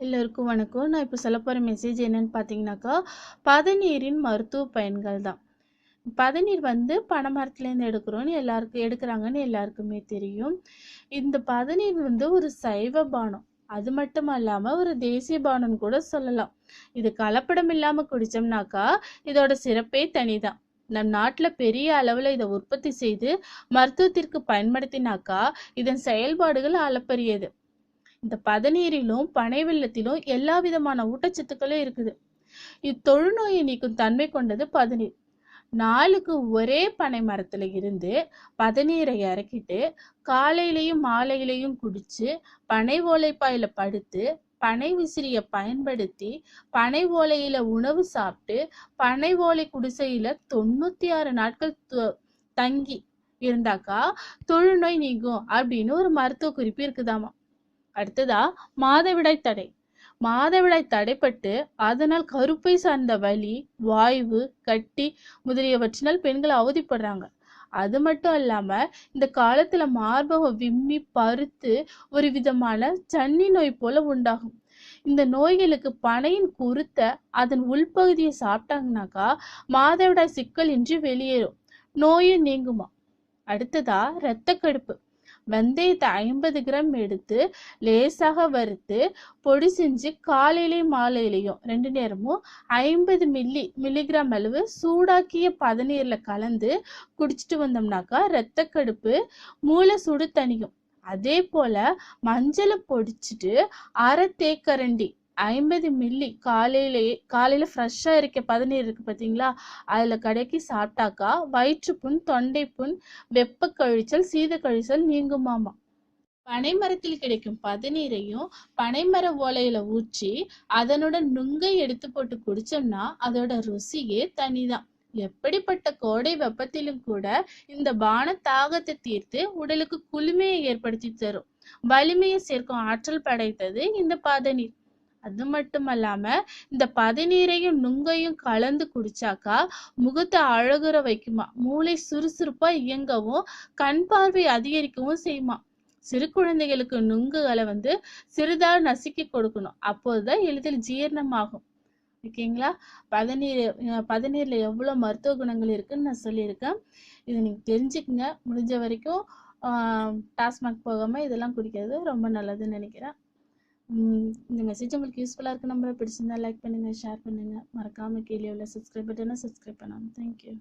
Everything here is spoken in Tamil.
எல்லோருக்கும் வணக்கம். நான் இப்போ சொல்ல போகிற மெசேஜ் என்னென்னு பார்த்தீங்கன்னாக்கா பதநீரின் மருத்துவ பயன்கள் தான். பதநீர் வந்து பனைமரத்துலேருந்து எடுக்கிறோன்னு எல்லாருக்கும் எடுக்கிறாங்கன்னு எல்லாருக்குமே தெரியும். இந்த பதநீர் வந்து ஒரு சைவ பானம். அது மட்டும் இல்லாமல் ஒரு தேசிய பானம்னு கூட சொல்லலாம். இது கலப்படம் இல்லாமல் குடித்தோம்னாக்கா இதோட சிறப்பே தனிதான். நம் நாட்டில் பெரிய அளவில் இதை உற்பத்தி செய்து மருத்துவத்திற்கு பயன்படுத்தினாக்கா இதன் செயல்பாடுகள் அளப்பரியது இந்த பதநீரிலும் பனை வெள்ளத்திலும் எல்லா விதமான ஊட்டச்சத்துக்களும் இருக்குது. இத்தொழுநோயை நீக்கும் தன்மை கொண்டது பதநீர். நாளுக்கு ஒரே பனை மரத்துல இருந்து பதநீரை இறக்கிட்டு காலையிலையும் மாலையிலையும் குடிச்சு பனை ஓலைப்பாயில படுத்து பனை விசிறிய பயன்படுத்தி பனை ஓலையில உணவு சாப்பிட்டு பனை ஓலை குடிசையில தொண்ணூத்தி ஆறு நாட்கள் தங்கி இருந்தாக்கா தொழுநோய் நீங்கும் அப்படின்னு ஒரு மருத்துவ குறிப்பு இருக்குதாமா? அடுத்ததா மாதவிடாய் தடை. மாதவிடாய் தடைப்பட்டு அதனால் கருப்பை சார்ந்த வலி வாய்வு கட்டி முதலியவற்றினால் பெண்கள் அவதிப்படுறாங்க. அது மட்டும் இல்லாம இந்த காலத்துல மார்பகம் விம்மி பருத்து ஒரு விதமான சன்னி நோய் போல உண்டாகும். இந்த நோய்களுக்கு பனையின் குருத்த அதன் உள்பகுதியை சாப்பிட்டாங்கனாக்கா மாதவிடாய் சிக்கல் இன்றி வெளியேறும். நோயும் நீங்குமா? அடுத்ததா இரத்த கடுப்பு வெந்தயத்தை ஐம்பது கிராம் எடுத்து லேசாக வறுத்து பொடி செஞ்சு காலையிலையும் மாலையிலையும் ரெண்டு நேரமும் ஐம்பது மில்லி மில்லிகிராம் அளவு சூடாக்கிய பதநீரில் கலந்து குடிச்சிட்டு வந்தோம்னாக்கா இரத்த கடுப்பு மூளை சுடு தணியும். அதே போல மஞ்சளை பொடிச்சிட்டு அரை தேக்கரண்டி ஐம்பது மில்லி காலையிலேயே காலையில ஃப்ரெஷ்ஷாக இருக்க பதநீர் இருக்கு பாத்தீங்களா? அதுல கடைக்கு சாப்பிட்டாக்கா வயிற்றுப்புண் தொண்டை புண் வெப்ப கழிச்சல் சீத கழிச்சல் நீங்குமாமா. பனைமரத்தில் கிடைக்கும் பதநீரையும் பனைமர ஓலையில ஊற்றி அதனோட நுங்கை எடுத்து போட்டு குடிச்சோம்னா அதோட ருசியே தனிதான். எப்படிப்பட்ட கோடை வெப்பத்திலும் கூட இந்த பான தாகத்தை தீர்த்து உடலுக்கு குளுமையை ஏற்படுத்தி தரும். வலிமையை சேர்க்கும் ஆற்றல் படைத்தது இந்த பதநீர். அது மட்டும் இல்லாம இந்த பதநீரையும் நுங்கையும் கலந்து குடிச்சாக்கா முகத்தை அழகுற வைக்குமா? மூளை சுறுசுறுப்பா இயங்கவும் கண் பார்வை அதிகரிக்கவும் செய்யுமா? சிறு குழந்தைகளுக்கு நுங்குகளை வந்து சிறிதாக நசுக்கி கொடுக்கணும். அப்போதுதான் எளிதில் ஜீரணமாகும். ஓகேங்களா? பதநீர் பதநீரில் பதநீர்ல மருத்துவ குணங்கள் இருக்குன்னு நான் சொல்லியிருக்கேன். இதை நீங்க தெரிஞ்சுக்கங்க. முடிஞ்ச வரைக்கும் டாஸ்மாக் போகாம இதெல்லாம் குடிக்கிறது ரொம்ப நல்லதுன்னு நினைக்கிறேன். இந்த மெசேஜ் உங்களுக்கு யூஸ்ஃபுல்லாக இருக்கு. நம்பரை பிடிச்சிருந்தா லைக் பண்ணுங்கள் ஷேர் பண்ணுங்கள் மறக்காமல் கீழே உள்ள சப்ஸ்கிரைப் பட்டனை சப்ஸ்கிரைப் பண்ணணும். தேங்க்யூ